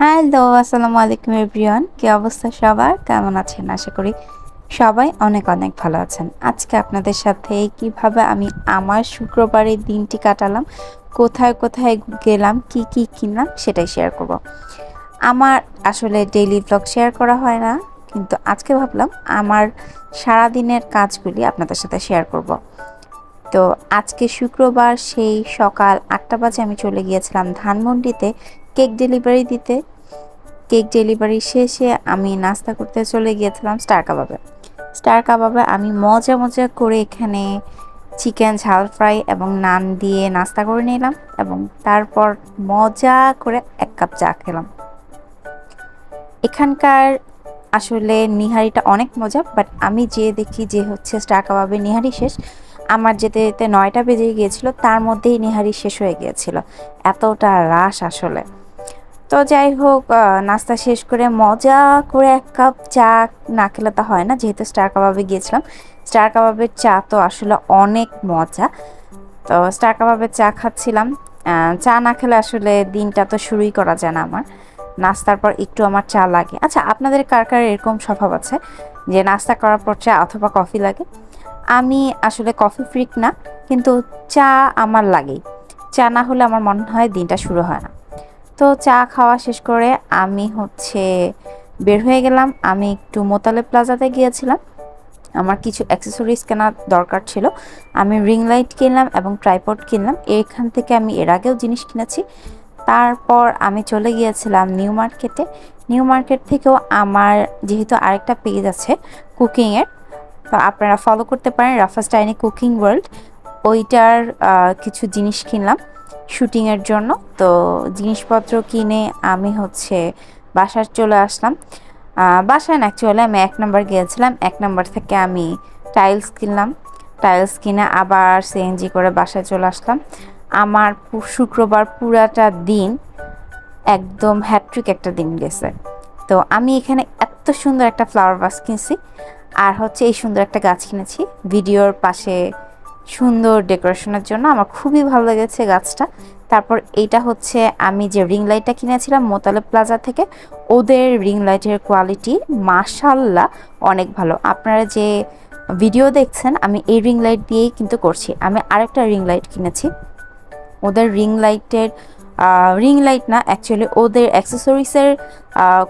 Hello, আসসালামু আলাইকুম everyone. কি অবস্থা সবার? কেমন আছেন? আশা করি সবাই অনেক অনেক ভালো আছেন। আজকে আপনাদের সাথে কীভাবে আমি আমার শুক্রবারের দিনটি কাটালাম, কোথায় কোথায় গেলাম, কি কি কিনলাম সেটাই শেয়ার করব। আমার আসলে ডেইলি ব্লগ শেয়ার করা হয় না, কিন্তু আজকে ভাবলাম আমার সারা দিনের কাজগুলি আপনাদের সাথে শেয়ার করব। তো আজকে শুক্রবার, সেই সকাল আটটা বাজে আমি চলে গিয়েছিলাম ধানমন্ডিতে। কেক ডেলিভারি দিতে। কেক ডেলিভারি শেষে আমি নাস্তা করতে চলে গিয়েছিলাম স্টার কাবাবে। স্টার কাবাবে আমি মজা মজা করে এখানে চিকেন ঝাল ফ্রাই এবং নান দিয়ে নাস্তা করে নিলাম এবং তারপর মজা করে এক কাপ চা খেলাম। এখানকার আসলে নিহারিটা অনেক মজা বাট আমি যে দেখি যে হচ্ছে স্টার কাবাবে নিহারি শেষ, আমার যেতে যেতে নয়টা বেজে গিয়েছিল, তার মধ্যেই নিহারি শেষ হয়ে গিয়েছিল। এতটা রাশ আসলে। তো যাই হোক নাস্তা শেষ করে মজা করে এক কাপ চা না খেলে তো হয় না, যেহেতু স্টার কাবাবে গিয়েছিলাম। স্টার কাবাবের চা তো আসলে অনেক মজা। তো স্টার কাবাবের চা খাচ্ছিলাম। চা না খেলে আসলে দিনটা তো শুরুই করা যায় না আমার। নাস্তার পর একটু আমার চা লাগে। আচ্ছা আপনাদের কার কার এরকম স্বভাব আছে? যে নাস্তা করার পর চা অথবা কফি লাগে? আমি আসলে কফি ফ্রিক না, কিন্তু চা আমার লাগেই। চা না হলে আমার মনে হয় দিনটা শুরু হয় না। তো চা খাওয়া শেষ করে আমি হচ্ছে বের হয়ে গেলাম। আমি একটু মোতালে প্লাজাতে গিয়েছিলাম। আমার কিছু অ্যাক্সেসরিজ কেনার দরকার ছিল। আমি রিং লাইট কিনলাম এবং ট্রাইপড কিনলাম। এখান থেকে আমি এর আগেও জিনিস কিনেছি। তারপর আমি চলে গিয়েছিলাম নিউ মার্কেটে। নিউ মার্কেট থেকেও আমার যেহেতু আরেকটা পেজ আছে কুকিংয়ের তো আপনারা ফলো করতে পারেন রাফাস টাইনি কুকিং ওয়ার্ল্ড ওইটার কিছু জিনিস কিনলাম। শুটিংয়ের জন্য। তো জিনিসপত্র কিনে আমি হচ্ছে বাসায় চলে আসলাম। বাসায় না অ্যাকচুয়ালি আমি এক নম্বর গিয়েছিলাম। এক নম্বর থেকে আমি টাইলস কিনলাম। টাইলস কিনে আবার সিএনজি করে বাসায় চলে আসলাম। আমার শুক্রবার পুরাটা দিন একদম হ্যাট্রিক একটা দিন গেছে। তো আমি এখানে এত সুন্দর একটা ফ্লাওয়ার বাস কিনছি। আর হচ্ছে এই সুন্দর একটা গাছ কিনেছি। ভিডিওর পাশে সুন্দর ডেকোরেশনের জন্য আমার খুবই ভালো লেগেছে গাছটা। তারপর এইটা হচ্ছে আমি যে রিং লাইটটা কিনেছিলাম মোতালে প্লাজা থেকে, ওদের রিং লাইটের কোয়ালিটি মাশাল্লাহ অনেক ভালো। আপনারা যে ভিডিও দেখছেন, আমি এই রিং লাইট দিয়েই কিন্তু করছি। আমি আরেকটা রিং লাইট কিনেছি। ওদের রিং লাইটের রিং লাইট না অ্যাকচুয়ালি ওদের অ্যাক্সেসরিজের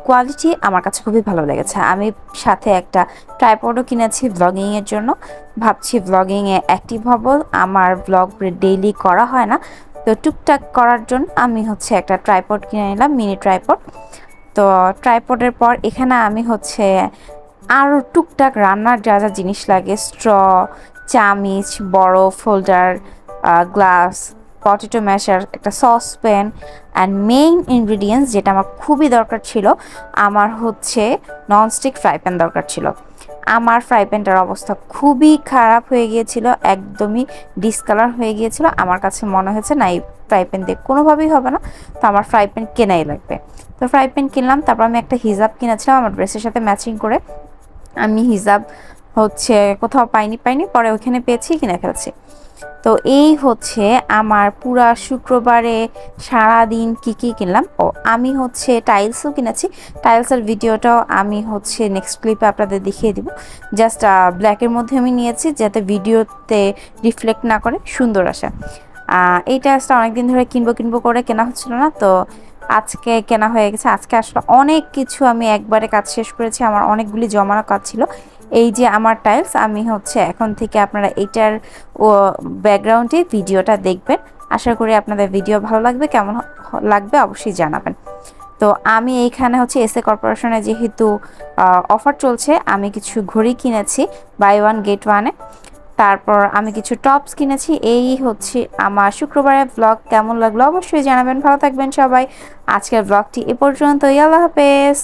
কোয়ালিটি আমার কাছে খুবই ভালো লেগেছে। আমি সাথে একটা ট্রাইপডও কিনেছি ব্লগিংয়ের জন্য। ভাবছি ব্লগিংয়ে অ্যাক্টিভ হব। আমার ব্লগ ডেইলি করা হয় না। তো টুকটাক করার জন্য আমি হচ্ছে একটা ট্রাইপড কিনে নিলাম মিনি ট্রাইপড তো ট্রাইপডের পর এখানে আমি হচ্ছে আরও টুকটাক রান্নার যা যা জিনিস লাগে স্ট্র চামিচ, বড় ফোল্ডার গ্লাস পটেটো ম্যাশার একটা সসপ্যান অ্যান্ড মেইন ইনগ্রিডিয়েন্টস যেটা আমার খুবই দরকার ছিল, আমার হচ্ছে ননস্টিক ফ্রাই প্যান দরকার ছিল। আমার ফ্রাই প্যানটার অবস্থা খুবই খারাপ হয়ে গিয়েছিল, একদমই ডিসকালার হয়ে গিয়েছিল। আমার কাছে মনে হয়েছে, না, এই ফ্রাই প্যান দিয়ে কোনোভাবেই হবে না। তো আমার ফ্রাই প্যান কেনাই লাগবে। তো ফ্রাই প্যান কিনলাম, তারপর আমি একটা হিজাব কিনেছিলাম, আমার ড্রেসের সাথে ম্যাচিং করে। আমি হিজাব হচ্ছে কোথাও পাইনি পাইনি, পরে ওখানে পেয়েছি, কিনে ফেলছি। তো এই হচ্ছে আমার পুরা শুক্রবারে সারা দিন কি কী কিনলাম। ও, আমি হচ্ছে টাইলসও কিনেছি। টাইলসের ভিডিওটাও আমি হচ্ছে নেক্সট ক্লিপে আপনাদের দেখিয়ে দিব। জাস্ট ব্ল্যাকের মধ্যে আমি নিয়েছি, যাতে ভিডিওতে রিফ্লেক্ট না করে, সুন্দর আসে। এই টাইলসটা অনেকদিন ধরে কিনবো কিনবো করে কেনা হচ্ছিল না, তো আজকে কেনা হয়ে গেছে। আজকে আসলে অনেক কিছু আমি একবারে কাজ শেষ করেছি। আমার অনেকগুলি জমানো কাজ ছিল। এই যে আমার টাইলস আমি হচ্ছে এখন থেকে আপনারা এইটার ব্যাকগ্রাউন্ডে ভিডিওটা দেখবেন। আশা করি আপনাদের ভিডিও ভালো লাগবে, কেমন লাগবে অবশ্যই জানাবেন। তো আমি এইখানে হচ্ছে এসএ কর্পোরেশনে যেহেতু অফার চলছে, আমি কিছু ঘড়ি কিনেছি বাই ওয়ান গেট ওয়ানে তারপর আমি কিছু টপস কিনেছি, এই হচ্ছে আমার শুক্রবারের ব্লগ কেমন লাগল অবশ্যই জানাবেন। ভালো থাকবেন সবাই। আজকের ব্লগটি এ পর্যন্তই, আল্লাহ হাফেজ।